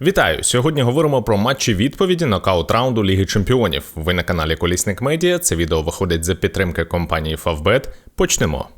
Вітаю! Сьогодні говоримо про матчі відповіді нокаут раунду Ліги Чемпіонів. Ви на каналі Колісник Медіа. Це відео виходить за підтримки компанії Favbet. Почнемо.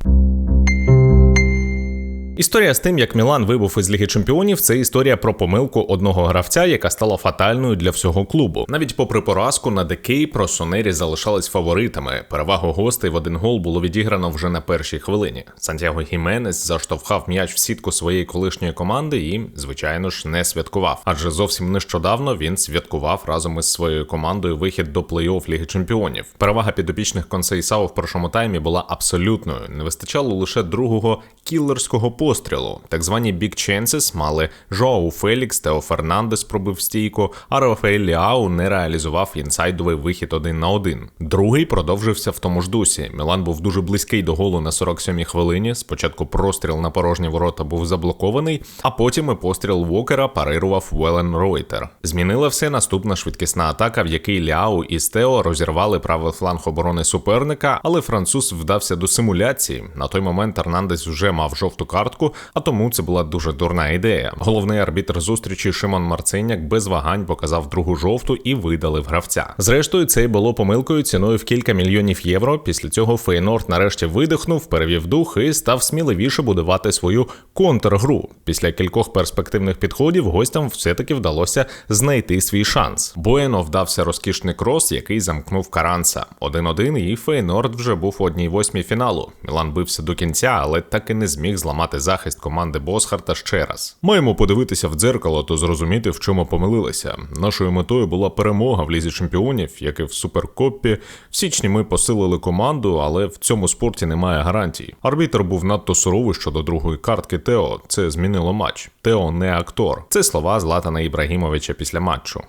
Історія з тим, як Мілан вибув із Ліги Чемпіонів, це історія про помилку одного гравця, яка стала фатальною для всього клубу. Навіть попри поразку на Декей, просонері залишались фаворитами. Перевагу гостей в один гол було відіграно вже на першій хвилині. Сантьяго Гіменес заштовхав м'яч в сітку своєї колишньої команди і, звичайно ж, не святкував. Адже зовсім нещодавно він святкував разом із своєю командою вихід до плей-офф Ліги Чемпіонів. Перевага підопічних консейсау в першому таймі була абсолютною. Не вистачало лише другого кілерського пострілу. Так звані Big Chances мали Жоау Фелікс, Тео Фернандес пробив стійку, а Рафаель Ліау не реалізував інсайдовий вихід один на один. Другий продовжився в тому ж дусі. Мілан був дуже близький до голу на 47-й хвилині. Спочатку простріл на порожні ворота був заблокований, а потім і постріл Вокера парирував Велен Ройтер. Змінила все наступна швидкісна атака, в якій Ляу і Стео розірвали правий фланг оборони суперника, але француз вдався до симуляції. На той момент Ернандес вже мав жовту картку, а тому це була дуже дурна ідея. Головний арбітр зустрічі Шимон Марциняк без вагань показав другу жовту і видалив гравця. Зрештою, це й було помилкою ціною в кілька мільйонів євро. Після цього Фейнорд нарешті видихнув, перевів дух і став сміливіше будувати свою контргру. Після кількох перспективних підходів гостям все-таки вдалося знайти свій шанс. Боєно вдався розкішний крос, який замкнув Каранса. 1-1, і Фейнорд вже був у одній восьмій фіналу. Мілан бився до кінця, але так і не зміг зламати захист команди Босхарта ще раз. Маємо подивитися в дзеркало, то зрозуміти, в чому помилилися. Нашою метою була перемога в лізі чемпіонів, як і в суперкоппі. В січні ми посилили команду, але в цьому спорті немає гарантій. Арбітр був надто суровий щодо другої картки Тео. Це змінило матч. Тео не актор. Це слова Златана Ібрагімовича після матчу.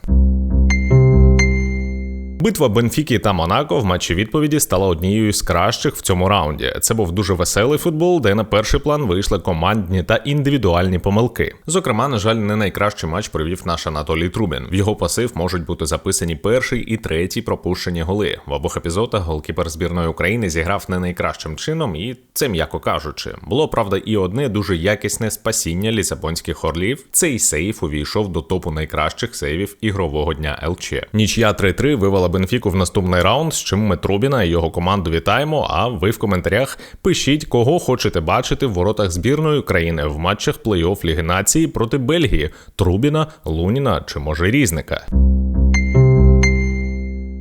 Битва Бенфіки та Монако в матчі відповіді стала однією з кращих в цьому раунді. Це був дуже веселий футбол, де на перший план вийшли командні та індивідуальні помилки. Зокрема, на жаль, не найкращий матч провів наш Анатолій Трубін. В його пасив можуть бути записані перший і третій пропущені голи. В обох епізодах голкіпер збірної України зіграв не найкращим чином, і це м'яко кажучи. Було правда і одне дуже якісне спасіння лісабонських орлів. Цей сейф увійшов до топу найкращих сейвів ігрового дня ЛЧ. Нічия 3-3 вивела Бенфіку в наступний раунд, з чим ми Трубіна і його команду вітаємо. А ви в коментарях пишіть, кого хочете бачити в воротах збірної України в матчах плей-офф Ліги Нації проти Бельгії, Трубіна, Луніна чи може Різника.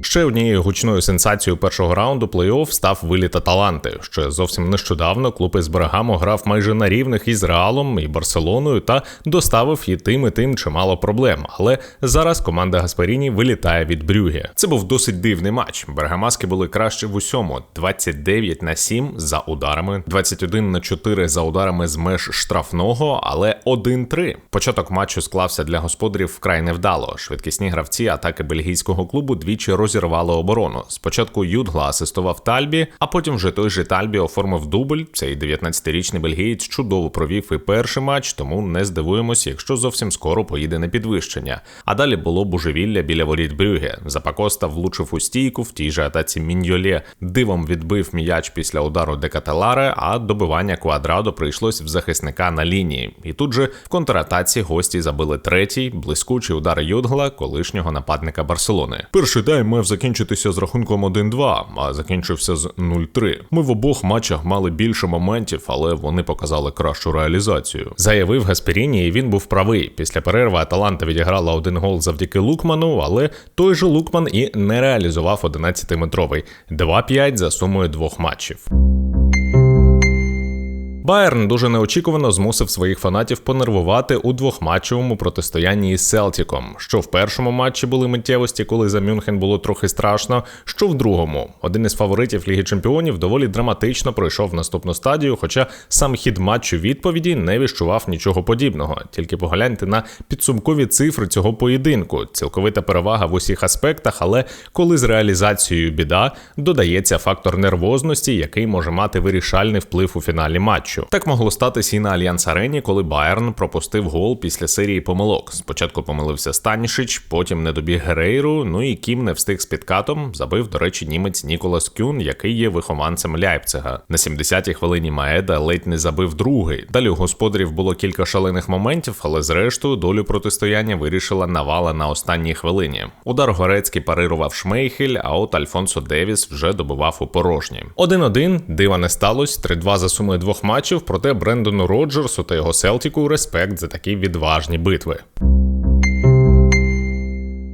Ще однією гучною сенсацією першого раунду плей-офф став виліт Аталанти. Ще зовсім нещодавно клуб із Бергамо грав майже на рівних із Реалом і Барселоною та доставив і тим і тим чимало проблем. Але зараз команда Гасперіні вилітає від Брюге. Це був досить дивний матч. Бергамаски були краще в усьому: 29 на 7 за ударами, 21 на 4 за ударами з меж штрафного, але 1-3. Початок матчу склався для господарів вкрай невдало. Швидкісні гравці атаки бельгійського клубу двічі розірвали розірвали оборону. Спочатку Юдгла асистував Тальбі, а потім вже той же Тальбі оформив дубль. Цей 19-річний бельгієць чудово провів і перший матч, тому не здивуємося, якщо зовсім скоро поїде на підвищення. А далі було божевілля біля воріт Брюге. Запакоста влучив у стійку в тій же атаці Міньолє. Дивом відбив м'яч після удару Декателаре, а добивання квадрадо прийшлось в захисника на лінії. І тут же в контратаці гості забили третій, блискучий удар Юдгла, колишнього нападника Барселони. Перший тайм мав закінчитися з рахунком 1-2, а закінчився з 0-3. Ми в обох матчах мали більше моментів, але вони показали кращу реалізацію. Заявив Гасперіні, і він був правий. Після перерви Аталанта відіграла один гол завдяки Лукману, але той же Лукман і не реалізував 11-метровий 2-5 за сумою двох матчів. Байерн дуже неочікувано змусив своїх фанатів понервувати у двохматчевому протистоянні із Селтіком. Що в першому матчі були миттєвості, коли за Мюнхен було трохи страшно. Що в другому один із фаворитів Ліги Чемпіонів доволі драматично пройшов наступну стадію, хоча сам хід матчу відповіді не віщував нічого подібного. Тільки погляньте на підсумкові цифри цього поєдинку. Цілковита перевага в усіх аспектах, але коли з реалізацією біда додається фактор нервозності, який може мати вирішальний вплив у фіналі матчу. Матчу. Так могло статися і на Альянс Арені, коли Байерн пропустив гол після серії помилок. Спочатку помилився Станішич, потім не добіг Герейру. Ну і Кім не встиг з підкатом. Забив, до речі, німець Ніколас Кюн, який є вихованцем Ляйпцига. На 70-й хвилині Маеда ледь не забив другий. Далі у господарів було кілька шалених моментів, але зрештою долю протистояння вирішила навала на останній хвилині. Удар Горецький парирував Шмейхель, а от Альфонсо Девіс вже добивав у порожні. 1-1, дива не сталося, 3-2 за сумою двох матчів, проте Брендону Роджерсу та його Селтіку респект за такі відважні битви.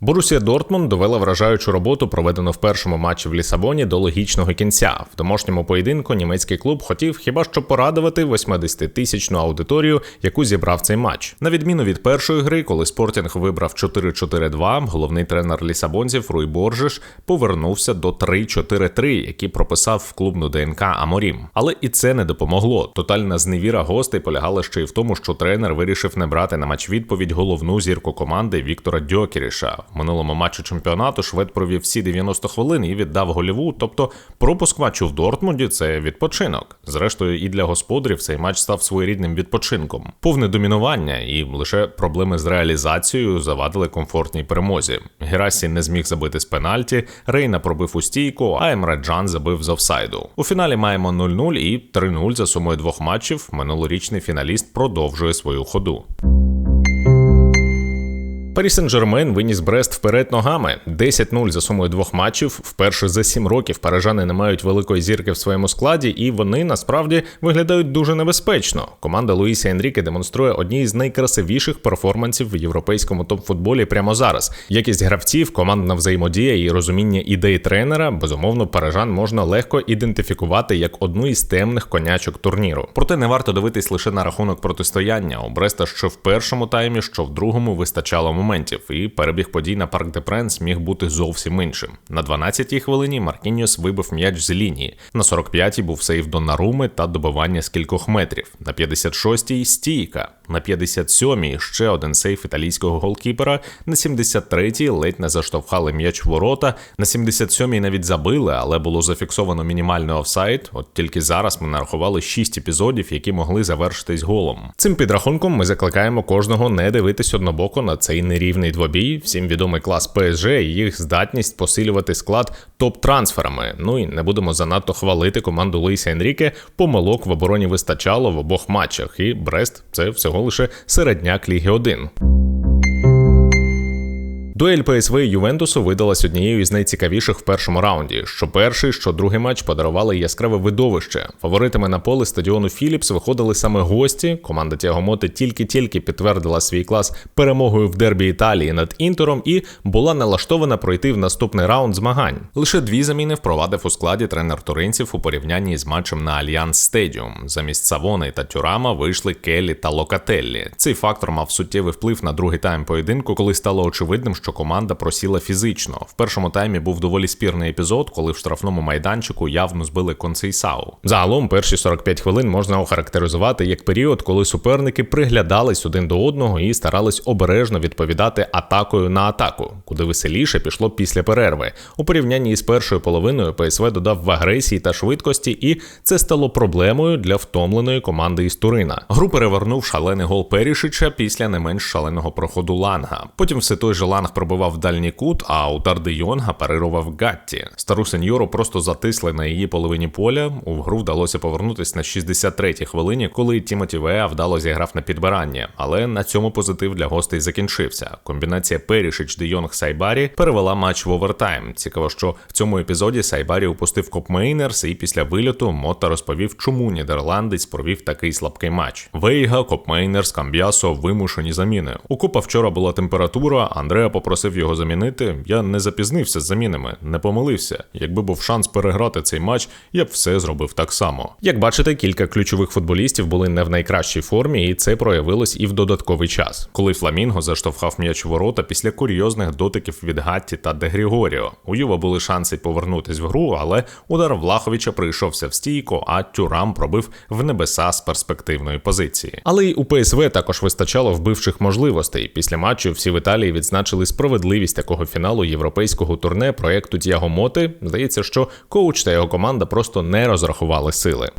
Борусія Дортмунд довела вражаючу роботу, проведену в першому матчі в Лісабоні до логічного кінця. В домашньому поєдинку німецький клуб хотів хіба що порадувати 80-тисячну аудиторію, яку зібрав цей матч. На відміну від першої гри, коли Спортінг вибрав 4-4-2, головний тренер лісабонців Руй Боржиш повернувся до 3-4-3, який прописав в клубну ДНК Аморім. Але і це не допомогло. Тотальна зневіра гостей полягала ще й в тому, що тренер вирішив не брати на матч відповідь головну зірку команди Віктора Дьокеріша минулому матчі чемпіонату швед провів всі 90 хвилин і віддав голіву. Тобто пропуск матчу в Дортмунді це відпочинок. Зрештою, і для господарів цей матч став своєрідним відпочинком. Повне домінування і лише проблеми з реалізацією завадили комфортній перемозі. Герасі не зміг забити з пенальті, Рейна пробив у стійку, а Емре Джан забив з офсайду. У фіналі маємо 0-0 і 3-0 за сумою двох матчів. Минулорічний фіналіст продовжує свою ходу. Парі Сен-Жермен виніс Брест вперед ногами 10-0 за сумою двох матчів. Вперше за сім років парижани не мають великої зірки в своєму складі, і вони насправді виглядають дуже небезпечно. Команда Луїса Енріке демонструє одні з найкрасивіших перформансів в європейському топ-футболі прямо зараз. Якість гравців, командна взаємодія і розуміння ідей тренера. Безумовно, парижан можна легко ідентифікувати як одну із темних конячок турніру. Проте не варто дивитись лише на рахунок протистояння. У Бреста що в першому таймі, що в другому вистачало моментів, і перебіг подій на парк де Пренс міг бути зовсім іншим. На 12-й хвилині Маркіньос вибив м'яч з лінії. На 45-й був сейв до Наруми та добивання з кількох метрів. На 56-й стійка. На 57-й ще один сейф італійського голкіпера. На 73-й ледь не заштовхали м'яч в ворота. На 77-й навіть забили, але було зафіксовано мінімальний офсайд. От тільки зараз ми нарахували 6 епізодів, які могли завершитись голом. Цим підрахунком ми закликаємо кожного не дивитись однобоко на цей нерівний двобій. Всім відомий клас ПСЖ і їх здатність посилювати склад топ-трансферами. Ну і не будемо занадто хвалити команду Луїса Енріке. Помилок в обороні вистачало в обох матчах. І Брест це всього лише середняк Ліги 1. Дуель ПСВ і Ювентусу видалась однією із найцікавіших в першому раунді. Що перший, що другий матч подарували яскраве видовище. Фаворитами на поле стадіону Філіпс виходили саме гості. Команда Тягомоти тільки-тільки підтвердила свій клас перемогою в дербі Італії над Інтером і була налаштована пройти в наступний раунд змагань. Лише дві заміни впровадив у складі тренер туринців у порівнянні з матчем на Альянс Стедіум. Замість Савони та Тюрама вийшли Келлі та Локателлі. Цей фактор мав суттєвий вплив на другий тайм поєдинку, коли стало очевидним, що команда просіла фізично. В першому таймі був доволі спірний епізод, коли в штрафному майданчику явно збили Концейсау. Загалом перші 45 хвилин можна охарактеризувати як період, коли суперники приглядались один до одного і старались обережно відповідати атакою на атаку, куди веселіше пішло після перерви. У порівнянні із першою половиною ПСВ додав в агресії та швидкості, і це стало проблемою для втомленої команди із Турина. Гру перевернув шалений гол Перішича після не менш шаленого проходу Ланга. Потім все той же Ланг пробивав дальній кут, а удар Де Йонга парирував Гатті. Стару сеньору просто затисли на її половині поля. У гру вдалося повернутися на 63-й хвилині, коли Тімоті Веа вдало зіграв на підбирання. Але на цьому позитив для гостей закінчився. Комбінація Перішич Де Йонг Сайбарі перевела матч в овертайм. Цікаво, що в цьому епізоді Сайбарі упустив Копмейнерс, і після вильоту Мота розповів, чому нідерландець провів такий слабкий матч. Вейга, Копмейнерс, Камб'ясо вимушені заміни. У Купа вчора була температура. Андреа попросив його замінити. Я не запізнився з замінами, не помилився. Якби був шанс переграти цей матч, я б все зробив так само. Як бачите, кілька ключових футболістів були не в найкращій формі, і це проявилось і в додатковий час, коли Фламінго заштовхав м'яч в ворота після курйозних дотиків від Гатті та Де Грігоріо. У Юва були шанси повернутись в гру, але удар Влаховича прийшовся в стійку, а Тюрам пробив в небеса з перспективної позиції. Але й у ПСВ також вистачало вбивчих можливостей. Після матчу всі в Італії відзначили справедливість такого фіналу європейського турне проекту Діагомоти Моти. Здається, що коуч та його команда просто не розрахували сили.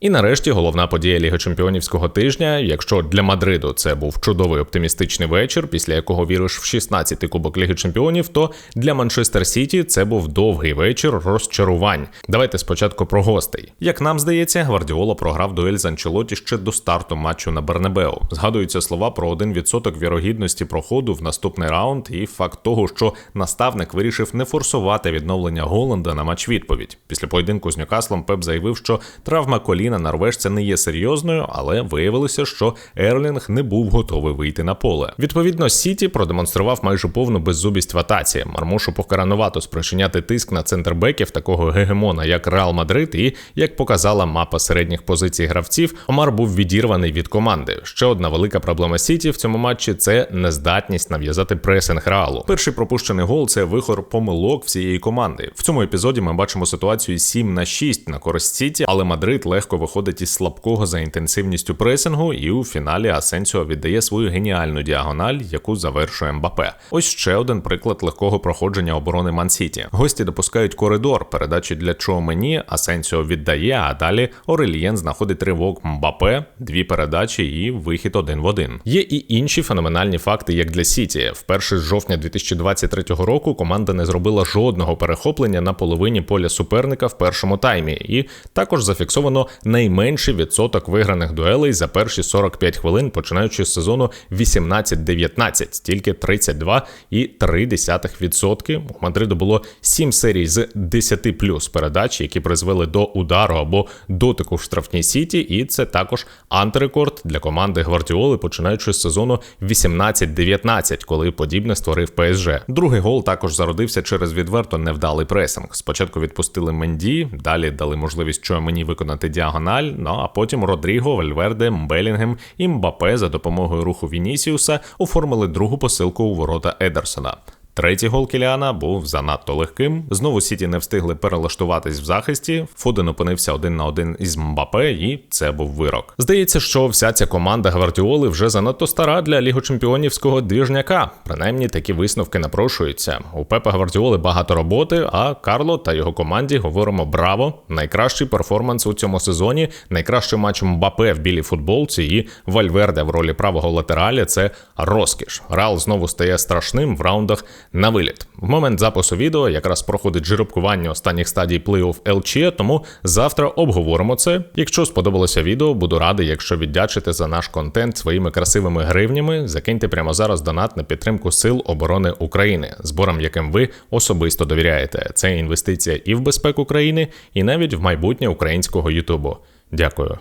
І нарешті головна подія Ліги Чемпіонівського тижня. Якщо для Мадриду це був чудовий оптимістичний вечір, після якого віриш в 16-й кубок Ліги Чемпіонів, то для Манчестер Сіті це був довгий вечір розчарувань. Давайте спочатку про гостей. Як нам здається, Гвардіола програв дуель з Анчелоті ще до старту матчу на Бернебеу. Згадуються слова про 1% вірогідності проходу в наступний раунд, і факт того, що наставник вирішив не форсувати відновлення Голланда на матч відповідь. Після поєдинку з Ньюкаслом Пеп заявив, що травма коліна норвежця не є серйозною, але виявилося, що Ерлінг не був готовий вийти на поле. Відповідно, Сіті продемонстрував майже повну беззубість в атаці. Мармушу покаранувато спричиняти тиск на центрбеків такого гегемона, як Реал Мадрид, і як показала мапа середніх позицій гравців, Омар був відірваний від команди. Ще одна велика проблема Сіті в цьому матчі це нездатність нав'язати пресинг Реалу. Перший пропущений гол це вихор помилок всієї команди. В цьому епізоді ми бачимо ситуацію 7 на 6 на користь Сіті, але Мадрид легко виходить із слабкого за інтенсивністю пресингу, і у фіналі Асенсіо віддає свою геніальну діагональ, яку завершує Мбапе. Ось ще один приклад легкого проходження оборони Мансіті. Гості допускають коридор, передачі для Чоумені, Асенсіо віддає, а далі Орелієн знаходить ривок Мбапе, дві передачі і вихід один в один. Є і інші феноменальні факти, як для Сіті. Вперше з жовтня 2023 року команда не зробила жодного перехоплення на половині поля суперника в першому таймі, і також зафіксовано найменший відсоток виграних дуелей за перші 45 хвилин, починаючи з сезону 18-19, тільки 32,3%. У Мадриду було 7 серій з 10 плюс передач, які призвели до удару або дотику в штрафній сіті, і це також антирекорд для команди Гвардіоли, починаючи з сезону 18-19, коли подібне створив ПСЖ. Другий гол також зародився через відверто невдалий пресинг. Спочатку відпустили Менді, далі дали можливість Чуамені виконати діагональ. Ну а потім Родріго, Вальверде, Мбелінгем і Мбапе за допомогою руху Вінісіуса оформили другу посилку у ворота Едерсона. Третій гол Кіліана був занадто легким. Знову Сіті не встигли перелаштуватись в захисті. Фоден опинився один на один із Мбапе, і це був вирок. Здається, що вся ця команда Гвардіоли вже занадто стара для лігочемпіонівського двіжняка. Принаймні такі висновки напрошуються. У Пепа Гвардіоли багато роботи. А Карло та його команді говоримо браво! Найкращий перформанс у цьому сезоні, найкращий матч Мбапе в білій футболці і Вальверде в ролі правого латералі. Це розкіш. Реал знову стає страшним в раундах на виліт. В момент запису відео якраз проходить жеребкування останніх стадій плей-офф ЛЧ, тому завтра обговоримо це. Якщо сподобалося відео, буду радий, якщо віддячите за наш контент своїми красивими гривнями. Закиньте прямо зараз донат на підтримку Сил оборони України, зборам яким ви особисто довіряєте. Це інвестиція і в безпеку країни, і навіть в майбутнє українського Ютубу. Дякую.